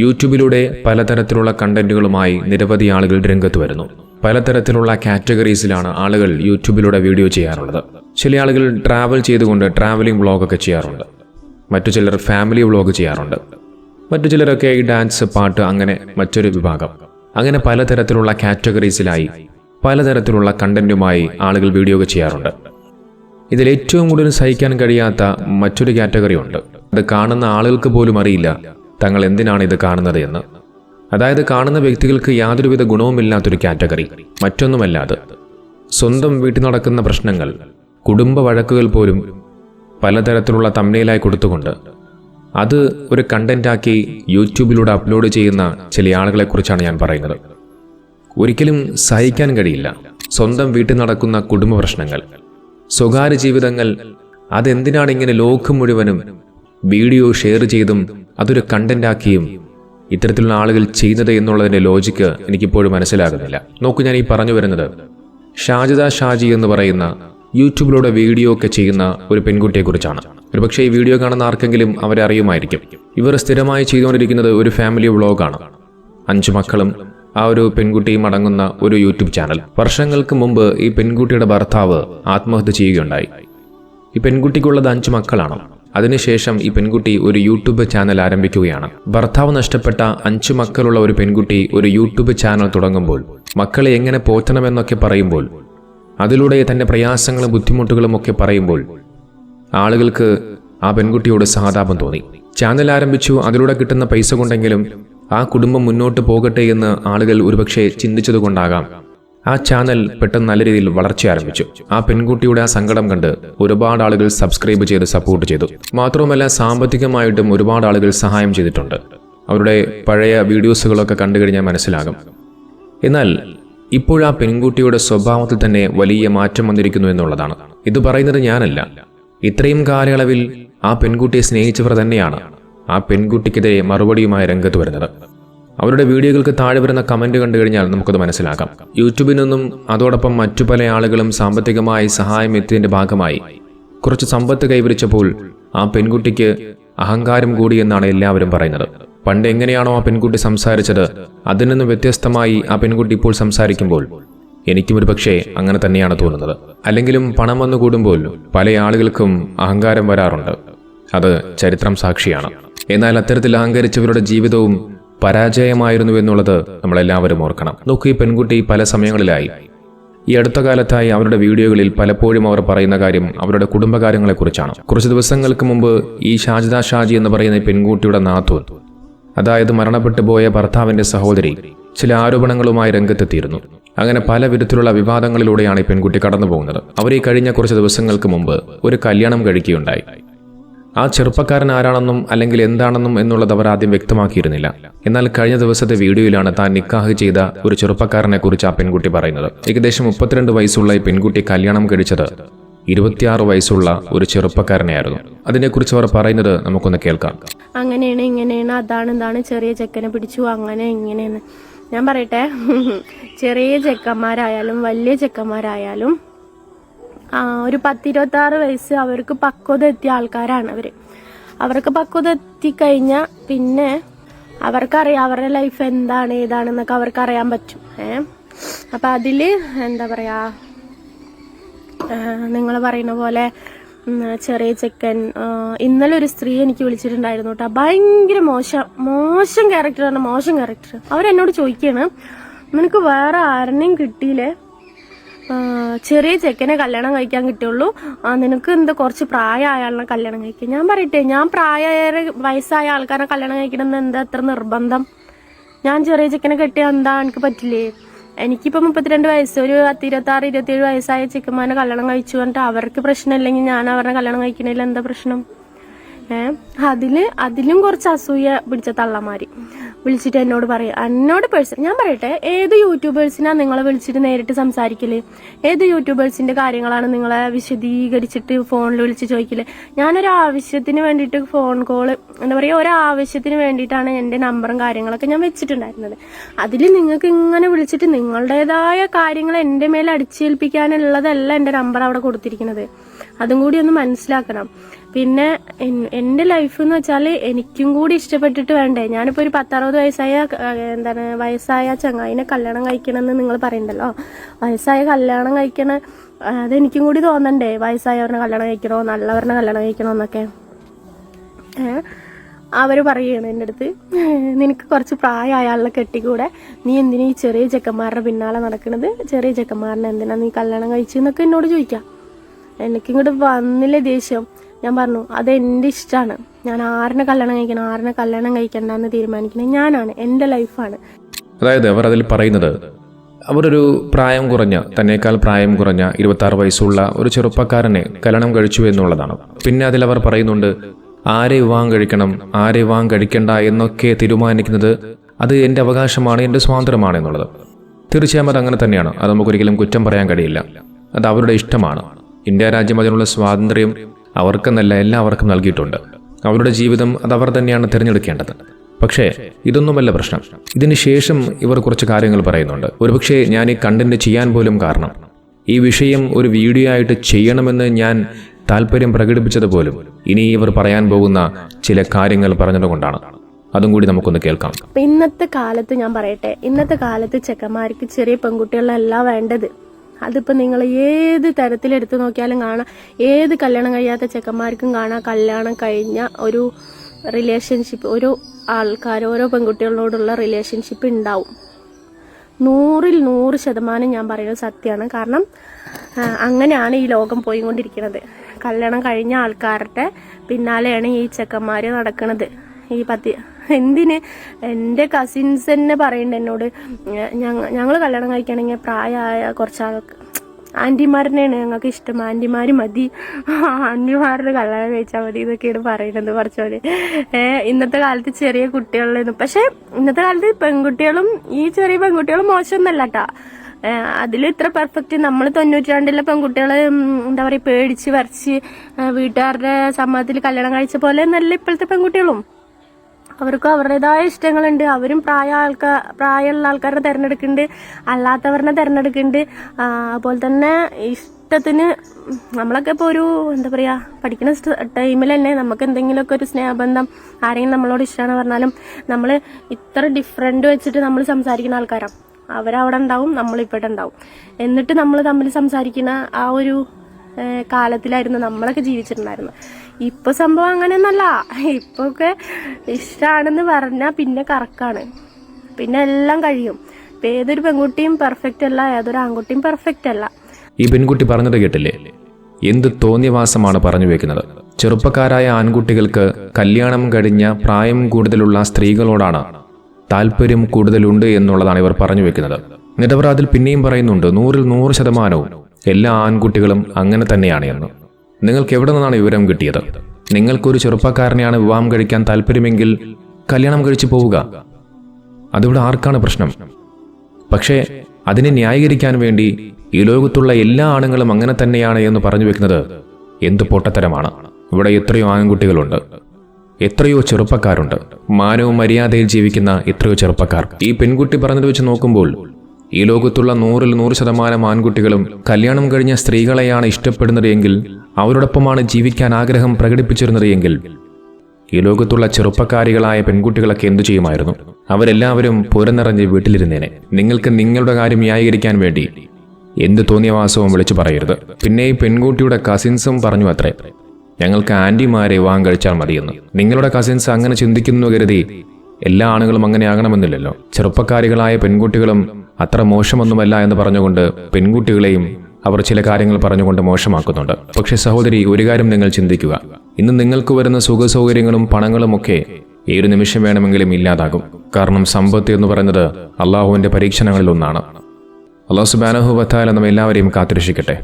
യൂട്യൂബിലൂടെ പലതരത്തിലുള്ള കണ്ടന്റുകളുമായി നിരവധി ആളുകൾ രംഗത്ത് വരുന്നു. പലതരത്തിലുള്ള കാറ്റഗറീസിലാണ് ആളുകൾ യൂട്യൂബിലൂടെ വീഡിയോ ചെയ്യാറുള്ളത്. ചില ആളുകൾ ട്രാവൽ ചെയ്തുകൊണ്ട് ട്രാവലിംഗ് വ്ളോഗൊക്കെ ചെയ്യാറുണ്ട്. മറ്റു ചിലർ ഫാമിലി വ്ളോഗ് ചെയ്യാറുണ്ട്. മറ്റു ചിലരൊക്കെ ഈ ഡാൻസ് പാട്ട് അങ്ങനെ മറ്റൊരു വിഭാഗം. അങ്ങനെ പലതരത്തിലുള്ള കാറ്റഗറീസിലായി പലതരത്തിലുള്ള കണ്ടന്റുമായി ആളുകൾ വീഡിയോ ചെയ്യാറുണ്ട്. ഇതിൽ ഏറ്റവും കൂടുതൽ സഹിക്കാൻ കഴിയാത്ത മറ്റൊരു കാറ്റഗറി ഉണ്ട്. അത് കാണുന്ന ആളുകൾക്ക് പോലും അറിയില്ല. തങ്ങൾ എന്തിനാണ് ഇത് കാണുന്നത് എന്ന്. അതായത് കാണുന്ന വ്യക്തികൾക്ക് യാതൊരുവിധ ഗുണവുമില്ലാത്തൊരു കാറ്റഗറി മറ്റൊന്നുമല്ലാതെ. സ്വന്തം വീട്ടിൽ നടക്കുന്ന പ്രശ്നങ്ങൾ കുടുംബ വഴക്കുകൾ പോലും പലതരത്തിലുള്ള തമ്മിലായി കൊടുത്തുകൊണ്ട് അത് ഒരു കണ്ടന്റാക്കി യൂട്യൂബിലൂടെ അപ്ലോഡ് ചെയ്യുന്ന ചില ആളുകളെക്കുറിച്ചാണ് ഞാൻ പറയുന്നത്. ഒരിക്കലും സഹിക്കാൻ കഴിയില്ല. സ്വന്തം വീട്ടിൽ നടക്കുന്ന കുടുംബ പ്രശ്നങ്ങൾ സ്വകാര്യ ജീവിതങ്ങൾ അതെന്തിനാണ് ഇങ്ങനെ ലോകം മുഴുവനും വീഡിയോ ഷെയർ ചെയ്തും അതൊരു കണ്ടന്റാക്കിയും ഇത്തരത്തിലുള്ള ആളുകൾ ചെയ്യുന്നത് എന്നുള്ളതിന്റെ ലോജിക്ക് എനിക്കിപ്പോഴും മനസ്സിലാകുന്നില്ല. നോക്കൂ ഞാൻ ഈ പറഞ്ഞു വരുന്നത്. ഷാജിദ ഷാജി എന്ന് പറയുന്ന യൂട്യൂബിലൂടെ വീഡിയോ ഒക്കെ ചെയ്യുന്ന ഒരു പെൺകുട്ടിയെക്കുറിച്ചാണ്. ഒരുപക്ഷെ ഈ വീഡിയോ കാണുന്ന ആർക്കെങ്കിലും അവരെ അറിയുമായിരിക്കും. ഇവർ സ്ഥിരമായി ചെയ്തുകൊണ്ടിരിക്കുന്നത് ഒരു ഫാമിലി വ്ളോഗാണ്. അഞ്ചു മക്കളും ആ ഒരു പെൺകുട്ടിയും അടങ്ങുന്ന ഒരു യൂട്യൂബ് ചാനൽ. വർഷങ്ങൾക്ക് മുമ്പ് ഈ പെൺകുട്ടിയുടെ ഭർത്താവ് ആത്മഹത്യ ചെയ്യുകയുണ്ടായി. ഈ പെൺകുട്ടിക്കുള്ളത് അഞ്ചു മക്കളാണ്. അതിനുശേഷം ഈ പെൺകുട്ടി ഒരു യൂട്യൂബ് ചാനൽ ആരംഭിക്കുകയാണ്. ഭർത്താവ് നഷ്ടപ്പെട്ട അഞ്ചു മക്കളുള്ള ഒരു പെൺകുട്ടി ഒരു യൂട്യൂബ് ചാനൽ തുടങ്ങുമ്പോൾ മക്കളെ എങ്ങനെ പോറ്റണമെന്നൊക്കെ പറയുമ്പോൾ അതിലൂടെ തന്റെ പ്രയാസങ്ങളും ബുദ്ധിമുട്ടുകളും ഒക്കെ പറയുമ്പോൾ ആളുകൾക്ക് ആ പെൺകുട്ടിയോട് സഹതാപം തോന്നി. ചാനൽ ആരംഭിച്ചു അതിലൂടെ കിട്ടുന്ന പൈസ കൊണ്ടെങ്കിലും ആ കുടുംബം മുന്നോട്ട് പോകട്ടെ എന്ന് ആളുകൾ ഒരുപക്ഷെ ചിന്തിച്ചതുകൊണ്ടാകാം. ആ ചാനൽ പെട്ടെന്ന് നല്ല രീതിയിൽ വളർച്ച ആരംഭിച്ചു. ആ പെൺകുട്ടിയുടെ ആ സങ്കടം കണ്ട് ഒരുപാട് ആളുകൾ സബ്സ്ക്രൈബ് ചെയ്ത് സപ്പോർട്ട് ചെയ്തു. മാത്രവുമല്ല സാമ്പത്തികമായിട്ടും ഒരുപാട് ആളുകൾ സഹായം ചെയ്തിട്ടുണ്ട്. അവരുടെ പഴയ വീഡിയോസുകളൊക്കെ കണ്ടു കഴിഞ്ഞാൽ മനസ്സിലാകും. എന്നാൽ ഇപ്പോഴാ പെൺകുട്ടിയുടെ സ്വഭാവത്തിൽ തന്നെ വലിയ മാറ്റം വന്നിരിക്കുന്നു എന്നുള്ളതാണ്. ഇത് പറയുന്നത് ഞാനല്ല. ഇത്രയും കാലയളവിൽ ആ പെൺകുട്ടിയെ സ്നേഹിച്ചവർ തന്നെയാണ് ആ പെൺകുട്ടിക്കെതിരെ മറുപടിയുമായി രംഗത്ത് വരുന്നത്. അവരുടെ വീഡിയോകൾക്ക് താഴെ വരുന്ന കമന്റ് കണ്ടു കഴിഞ്ഞാൽ നമുക്കത് മനസ്സിലാക്കാം. യൂട്യൂബിൽ നിന്നും അതോടൊപ്പം മറ്റു പല ആളുകളും സാമ്പത്തികമായി സഹായം എത്തിയതിന്റെ ഭാഗമായി കുറച്ച് സമ്പത്ത് കൈവരിച്ചപ്പോൾ ആ പെൺകുട്ടിക്ക് അഹങ്കാരം കൂടി എന്നാണ് എല്ലാവരും പറയുന്നത്. പണ്ട് എങ്ങനെയാണോ ആ പെൺകുട്ടി സംസാരിച്ചത് അതിൽ നിന്നും വ്യത്യസ്തമായി ആ പെൺകുട്ടി ഇപ്പോൾ സംസാരിക്കുമ്പോൾ എനിക്കും ഒരു പക്ഷേ അങ്ങനെ തന്നെയാണ് തോന്നുന്നത്. അല്ലെങ്കിലും പണം വന്നു കൂടുമ്പോൾ പല ആളുകൾക്കും അഹങ്കാരം വരാറുണ്ട്. അത് ചരിത്രം സാക്ഷിയാണ്. എന്നാൽ അത്തരത്തിൽ അഹങ്കരിച്ചവരുടെ ജീവിതവും പരാജയമായിരുന്നു എന്നുള്ളത് നമ്മളെല്ലാവരും ഓർക്കണം. നോക്കൂ ഈ പെൺകുട്ടി പല സമയങ്ങളിലായി. ഈ അടുത്ത കാലത്തായി അവരുടെ വീഡിയോകളിൽ പലപ്പോഴും അവർ പറയുന്ന കാര്യം അവരുടെ കുടുംബകാര്യങ്ങളെക്കുറിച്ചാണ്. കുറച്ച് ദിവസങ്ങൾക്ക് മുമ്പ് ഈ ഷാജിദ ഷാജി എന്ന് പറയുന്ന പെൺകുട്ടിയുടെ നാത്തൂൻ അതായത് മരണപ്പെട്ടു പോയ ഭർത്താവിന്റെ സഹോദരി ചില ആരോപണങ്ങളുമായി രംഗത്തെത്തിയിരുന്നു. അങ്ങനെ പല വിധത്തിലുള്ള വിവാദങ്ങളിലൂടെയാണ് ഈ പെൺകുട്ടി കടന്നു പോകുന്നത് അവർ ഈ കഴിഞ്ഞ കുറച്ച് ദിവസങ്ങൾക്ക് മുമ്പ് ഒരു കല്യാണം കഴിക്കുകയുണ്ടായി. ആ ചെറുപ്പക്കാരൻ ആരാണെന്നും അല്ലെങ്കിൽ എന്താണെന്നും എന്നുള്ളത് അവർ ആദ്യം വ്യക്തമാക്കിയിരുന്നില്ല. എന്നാൽ കഴിഞ്ഞ ദിവസത്തെ വീഡിയോയിലാണ് താൻ നിക്കാഹ് ചെയ്ത ഒരു ചെറുപ്പക്കാരനെ കുറിച്ച് ആ പെൺകുട്ടി പറയുന്നത്. ഏകദേശം മുപ്പത്തിരണ്ട് വയസ്സുള്ള ഈ പെൺകുട്ടി കല്യാണം കഴിച്ചത് ഇരുപത്തിയാറ് വയസ്സുള്ള ഒരു ചെറുപ്പക്കാരനെയായിരുന്നു. അതിനെക്കുറിച്ച് അവർ പറയുന്നത് നമുക്കൊന്ന് കേൾക്കാം. അങ്ങനെയാണ് ഇങ്ങനെയാണ് അതാണ് ഇതാണ് ചെറിയ ചെക്കനെ പിടിച്ചു അങ്ങനെ ഇങ്ങനെയാണ്. ഞാൻ പറയട്ടെ? ചെറിയ ചെക്കന്മാരായാലും വലിയ ചെക്കന്മാരായാലും ഒരു പത്തിരുപത്തി ആറ് വയസ്സ് അവർക്ക് പക്വത എത്തിയ ആൾക്കാരാണ് അവർ അവർക്ക് പക്വത എത്തിക്കഴിഞ്ഞാൽ പിന്നെ അവർക്കറിയാം അവരുടെ ലൈഫ് എന്താണ് ഏതാണെന്നൊക്കെ അവർക്ക് അറിയാൻ പറ്റും. ഏ? അപ്പൊ അതിൽ എന്താ പറയാ നിങ്ങൾ പറയുന്ന പോലെ ചെറിയ ചെക്കൻ ഇന്നലെ ഒരു സ്ത്രീ എനിക്ക് വിളിച്ചിട്ടുണ്ടായിരുന്നു കേട്ടോ ഭയങ്കര മോശം മോശം ക്യാരക്ടറാണ് മോശം ക്യാരക്ടർ അവരെന്നോട് ചോദിക്കാണ് നിനക്ക് വേറെ ആരെയും കിട്ടിയില്ലേ? ചെറിയ ചെക്കനെ കല്യാണം കഴിക്കാൻ കിട്ടുള്ളൂ നിനക്ക് എന്താ കുറച്ച് പ്രായമായ ആളിനെ കല്യാണം കഴിക്കുക ഞാൻ പറയട്ടെ ഞാൻ പ്രായയേറെ വയസ്സായ ആൾക്കാരെ കല്യാണം കഴിക്കണമെന്ന് എന്താ അത്ര നിർബന്ധം? ഞാൻ ചെറിയ ചെക്കനെ കെട്ടിയാൽ എന്താ എനിക്ക് പറ്റില്ലേ? എനിക്കിപ്പോൾ മുപ്പത്തിരണ്ട് വയസ്സ് ഒരു പത്ത് ഇരുപത്തി ആറ് ഇരുപത്തിയേഴ് വയസ്സായ ചെക്കന്മാരെ കല്യാണം കഴിച്ചു പറഞ്ഞിട്ട് അവർക്ക് പ്രശ്നമില്ലെങ്കിൽ ഞാൻ അവരുടെ കല്യാണം കഴിക്കണതിൽ എന്താ പ്രശ്നം? ഏഹ് അതിൽ അതിലും കുറച്ച് അസൂയ പിടിച്ച തള്ളമാര്. വിളിച്ചിട്ട് എന്നോട് പറയും. എന്നോട് പേഴ്സൺ ഞാൻ പറയട്ടെ ഏത് യൂട്യൂബേഴ്സിനാ നിങ്ങളെ വിളിച്ചിട്ട് നേരിട്ട് സംസാരിക്കൽ? ഏത് യൂട്യൂബേഴ്സിന്റെ കാര്യങ്ങളാണ് നിങ്ങളെ വിശദീകരിച്ചിട്ട് ഫോണിൽ വിളിച്ച് ചോദിക്കൽ? ഞാനൊരു ആവശ്യത്തിന് വേണ്ടിയിട്ട് ഫോൺ കോൾ എന്താ പറയുക ഒരാവശ്യത്തിന് വേണ്ടിയിട്ടാണ് എന്റെ നമ്പറും കാര്യങ്ങളൊക്കെ ഞാൻ വെച്ചിട്ടുണ്ടായിരുന്നത്. അതിൽ നിങ്ങൾക്ക് ഇങ്ങനെ വിളിച്ചിട്ട് നിങ്ങളുടേതായ കാര്യങ്ങൾ എന്റെ മേലെ അടിച്ചേൽപ്പിക്കാനുള്ളതല്ല എന്റെ നമ്പർ അവിടെ കൊടുത്തിരിക്കുന്നത്. അതും കൂടി ഒന്ന് മനസ്സിലാക്കണം. പിന്നെ എൻ- എന്റെ ലൈഫ് എന്ന് വെച്ചാൽ എനിക്കും കൂടി ഇഷ്ടപ്പെട്ടിട്ട് വേണ്ടേ? ഞാനിപ്പോൾ ഒരു പത്തറുപത് വയസ്സായ എന്താണ് വയസ്സായ ചങ്ങായിനെ കല്യാണം കഴിക്കണമെന്ന് നിങ്ങൾ പറയണ്ടല്ലോ? വയസ്സായ കല്യാണം കഴിക്കണ അതെനിക്കും കൂടി തോന്നണ്ടേ? വയസ്സായവരുടെ കല്യാണം കഴിക്കണോ? നല്ലവരുടെ കല്യാണം കഴിക്കണോ എന്നൊക്കെ? അവർ പറയുകയാണ് എന്റെ അടുത്ത് നിനക്ക് കുറച്ച് പ്രായമായ ആളെ കെട്ടിക്കൂടെ? നീ എന്തിനാ ഈ ചെറിയ ചെക്കന്മാരുടെ പിന്നാലെ നടക്കുന്നത് ചെറിയ ചെക്കന്മാരനെ എന്തിനാ നീ കല്യാണം കഴിച്ചെന്നൊക്കെ എന്നോട് ചോദിക്കാം. എനിക്കിങ്ങോട്ട് വന്നില്ലേ ദേഷ്യം. ഞാൻ പറഞ്ഞു അത് എന്റെ ഇഷ്ടമാണ് ഞാൻ ആറിനെ കല്യാണം കഴിക്കണം ആറിനെ കല്യാണം കഴിക്കണ്ടെന്ന് തീരുമാനിക്കുന്നത് ഞാനാണ് എന്റെ ലൈഫാണ്. അതായത് അവർ അതിൽ പറയുന്നത് അവരൊരു പ്രായം കുറഞ്ഞ തന്നേക്കാൾ പ്രായം കുറഞ്ഞ ഇരുപത്തി വയസ്സുള്ള ഒരു ചെറുപ്പക്കാരനെ കല്യാണം കഴിച്ചു എന്നുള്ളതാണ്. പിന്നെ അതിൽ അവർ പറയുന്നുണ്ട് ആരെ വിവാഹം കഴിക്കണം ആരെ വിവാഹം കഴിക്കണ്ട എന്നൊക്കെ തീരുമാനിക്കുന്നത് അത് എന്റെ അവകാശമാണ് എന്റെ സ്വാതന്ത്ര്യമാണ് എന്നുള്ളത്. തീർച്ചയായും അത് അങ്ങനെ തന്നെയാണ്. അത് നമുക്കൊരിക്കലും കുറ്റം പറയാൻ കഴിയില്ല. അത് അവരുടെ ഇഷ്ടമാണ്. ഇന്ത്യ രാജ്യം അതിനുള്ള സ്വാതന്ത്ര്യം അവർക്കെന്നല്ല എല്ലാവർക്കും നൽകിയിട്ടുണ്ട്. അവരുടെ ജീവിതം അത് അവർ തന്നെയാണ് തിരഞ്ഞെടുക്കേണ്ടത്. പക്ഷേ ഇതൊന്നുമല്ല പ്രശ്നം. ഇതിന് ശേഷം ഇവർ കുറച്ച് കാര്യങ്ങൾ പറയുന്നുണ്ട്. ഒരുപക്ഷെ ഞാൻ ഈ കണ്ടന്റ് ചെയ്യാൻ പോലും കാരണം. ഈ വിഷയം ഒരു വീഡിയോ ആയിട്ട് ചെയ്യണമെന്ന് ഞാൻ താല്പര്യം പ്രകടിപ്പിച്ചത് പോലും. ഇനി ഇവർ പറയാൻ പോകുന്ന ചില കാര്യങ്ങൾ പറഞ്ഞതുകൊണ്ടാണ് അതും കൂടി നമുക്കൊന്ന് കേൾക്കാം. ഇന്നത്തെ കാലത്ത് ഞാൻ പറയട്ടെ ഇന്നത്തെ കാലത്ത് ചെക്കന്മാർക്ക് ചെറിയ പെൺകുട്ടികളല്ല വേണ്ടത്. അതിപ്പോ നിങ്ങൾ ഏത് തരത്തിലെടുത്ത് നോക്കിയാലും കാണാം. ഏത് കല്യാണം കഴിയാത്ത ചെക്കന്മാർക്കും കാണാം. കല്യാണം കഴിഞ്ഞ ഒരു റിലേഷൻഷിപ്പ് ഒരു ആൾക്കാർ ഓരോ പെൺകുട്ടികളോടുള്ള റിലേഷൻഷിപ്പ് ഉണ്ടാവും. നൂറിൽ നൂറ് ശതമാനം ഞാൻ പറയുന്നത് സത്യമാണ്. കാരണം അങ്ങനെയാണ് ഈ ലോകം പോയിക്കൊണ്ടിരിക്കുന്നത്. കല്യാണം കഴിഞ്ഞ ആൾക്കാരുടെ പിന്നാലെയാണ് ഈ ചെക്കന്മാർ നടക്കുന്നത് ഈ പത്തി എന്തിന്? എന്റെ കസിൻസ് തന്നെ പറയുന്നുണ്ട് എന്നോട്. ഞങ്ങൾ കല്യാണം കഴിക്കണമെങ്കിൽ പ്രായമായ കുറച്ച് ആൾക്ക് ആന്റിമാരനെയാണ് ഞങ്ങൾക്ക് ഇഷ്ടം. ആന്റിമാർ മതി. ആന്റിമാരുടെ കല്യാണം കഴിച്ചാൽ മതി ഇതൊക്കെയാണ് പറയുന്നത് കുറച്ചുപോലെ ഇന്നത്തെ കാലത്ത് ചെറിയ കുട്ടികളിലൊന്നും പക്ഷെ ഇന്നത്തെ കാലത്ത് പെൺകുട്ടികളും ഈ ചെറിയ പെൺകുട്ടികളും മോശമൊന്നല്ല കേട്ടോ അതിൽ ഇത്ര പെർഫെക്റ്റ് നമ്മൾ തൊണ്ണൂറ്റി രണ്ടിലെ പെൺകുട്ടികൾ എന്താ പറയുക പേടിച്ച് വരച്ച് വീട്ടുകാരുടെ സമ്മതത്തിൽ കല്യാണം കഴിച്ച പോലെ നല്ല ഇപ്പോഴത്തെ പെൺകുട്ടികളും. അവർക്കും അവരുടേതായ ഇഷ്ടങ്ങളുണ്ട്. അവരും പ്രായ ആൾക്കാർ പ്രായമുള്ള ആൾക്കാരെ തിരഞ്ഞെടുക്കുന്നുണ്ട്. അല്ലാത്തവരെ തിരഞ്ഞെടുക്കുന്നുണ്ട്. അതുപോലെ തന്നെ ഇഷ്ടത്തിന് നമ്മളൊക്കെ ഇപ്പോൾ ഒരു എന്താ പറയുക പഠിക്കുന്ന ടൈമിൽ തന്നെ നമുക്ക് എന്തെങ്കിലുമൊക്കെ ഒരു സ്നേഹബന്ധം ആരെങ്കിലും നമ്മളോട് ഇഷ്ടമാണ് പറഞ്ഞാലും നമ്മൾ ഇത്ര ഡിഫറെന്റ് വെച്ചിട്ട് നമ്മൾ സംസാരിക്കുന്ന ആൾക്കാരാണ് അവരവിടെ ഉണ്ടാവും നമ്മളിവിടെ ഉണ്ടാവും. എന്നിട്ട് നമ്മൾ തമ്മിൽ സംസാരിക്കുന്ന ആ ഒരു കാലത്തിലായിരുന്നു നമ്മളൊക്കെ ജീവിച്ചിട്ടുണ്ടായിരുന്നു ഇപ്പൊ സംഭവം അങ്ങനെയൊന്നല്ല. ഇപ്പൊ ഒക്കെ ഇഷ്ടമാണെന്ന് പറഞ്ഞാൽ പിന്നെ കറക്കാണ്. പിന്നെ എല്ലാം കഴിയും. ഇപ്പൊ ഏതൊരു പെൺകുട്ടിയും പെർഫെക്റ്റ് അല്ല ഏതൊരു ആൺകുട്ടിയും പെർഫെക്റ്റ് അല്ല. ഈ പെൺകുട്ടി പറഞ്ഞത് കേട്ടില്ലേ? എന്ത് തോന്നിയവാസമാണ് പറഞ്ഞു വെക്കുന്നത്? ചെറുപ്പക്കാരായ ആൺകുട്ടികൾക്ക് കല്യാണം കഴിഞ്ഞ പ്രായം കൂടുതലുള്ള സ്ത്രീകളോടാണ് താല്പര്യം കൂടുതലുണ്ട് എന്നുള്ളതാണ് ഇവർ പറഞ്ഞു വെക്കുന്നത്. എന്നിട്ട് അതിൽ പിന്നെയും പറയുന്നുണ്ട് നൂറിൽ നൂറ് ശതമാനവും എല്ലാ ആൺകുട്ടികളും അങ്ങനെ തന്നെയാണ് എന്ന് നിങ്ങൾക്ക് എവിടെ നിന്നാണ് വിവരം കിട്ടിയത്? നിങ്ങൾക്കൊരു ചെറുപ്പക്കാരനെയാണ് വിവാഹം കഴിക്കാൻ താല്പര്യമെങ്കിൽ കല്യാണം കഴിച്ചു പോവുക. അതിവിടെ ആർക്കാണ് പ്രശ്നം? പക്ഷേ അതിനെ ന്യായീകരിക്കാൻ വേണ്ടി ഈ ലോകത്തുള്ള എല്ലാ ആണുങ്ങളും അങ്ങനെ തന്നെയാണ് എന്ന് പറഞ്ഞു വെക്കുന്നത് എന്ത് പൊട്ടത്തരമാണ്. ഇവിടെ എത്രയോ ആൺകുട്ടികളുണ്ട്. എത്രയോ ചെറുപ്പക്കാരുണ്ട്. മാനവും മര്യാദയിൽ ജീവിക്കുന്ന എത്രയോ ചെറുപ്പക്കാർ. ഈ പെൺകുട്ടി പറഞ്ഞത് വെച്ച് നോക്കുമ്പോൾ ഈ ലോകത്തുള്ള നൂറിൽ നൂറ് ശതമാനം ആൺകുട്ടികളും കല്യാണം കഴിഞ്ഞ സ്ത്രീകളെയാണ് ഇഷ്ടപ്പെടുന്നത് എങ്കിൽ അവരോടൊപ്പമാണ് ജീവിക്കാൻ ആഗ്രഹം പ്രകടിപ്പിച്ചിരുന്നത് എങ്കിൽ ഈ ലോകത്തുള്ള ചെറുപ്പക്കാരികളായ പെൺകുട്ടികളൊക്കെ എന്തു ചെയ്യുമായിരുന്നു? അവരെല്ലാവരും പുരനിറഞ്ഞ് വീട്ടിലിരുന്നേനെ. നിങ്ങൾക്ക് നിങ്ങളുടെ കാര്യം ന്യായീകരിക്കാൻ വേണ്ടി എന്ത് തോന്നിയവാസവും വിളിച്ചു പറയരുത്. പിന്നെ ഈ പെൺകുട്ടിയുടെ കസിൻസും പറഞ്ഞു അത്രേ. ഞങ്ങൾക്ക് ആന്റിമാരെ വിവാഹം കഴിച്ചാൽ മതിയെന്ന്. നിങ്ങളുടെ കസിൻസ് അങ്ങനെ ചിന്തിക്കുന്നു കരുതി എല്ലാ ആണുങ്ങളും അങ്ങനെ ആകണമെന്നില്ലല്ലോ ചെറുപ്പക്കാരികളായ പെൺകുട്ടികളും അത്ര മോശമൊന്നുമല്ല എന്ന് പറഞ്ഞുകൊണ്ട് പെൺകുട്ടികളെയും അവർ ചില കാര്യങ്ങൾ പറഞ്ഞുകൊണ്ട് മോശമാക്കുന്നുണ്ട്. പക്ഷെ സഹോദരി ഒരു കാര്യം നിങ്ങൾ ചിന്തിക്കുക. ഇന്ന് നിങ്ങൾക്ക് വരുന്ന സുഖസൗകര്യങ്ങളും പണങ്ങളും ഒക്കെ ഒരു നിമിഷം വേണമെങ്കിലും ഇല്ലാതാകും. കാരണം സമ്പത്ത് എന്ന് പറയുന്നത് അള്ളാഹുവിന്റെ പരീക്ഷണങ്ങളിൽ ഒന്നാണ്. അള്ളാഹു സുബാനഹു വത്താല നമ്മൾ എല്ലാവരെയും കാത്തിരക്ഷിക്കട്ടെ.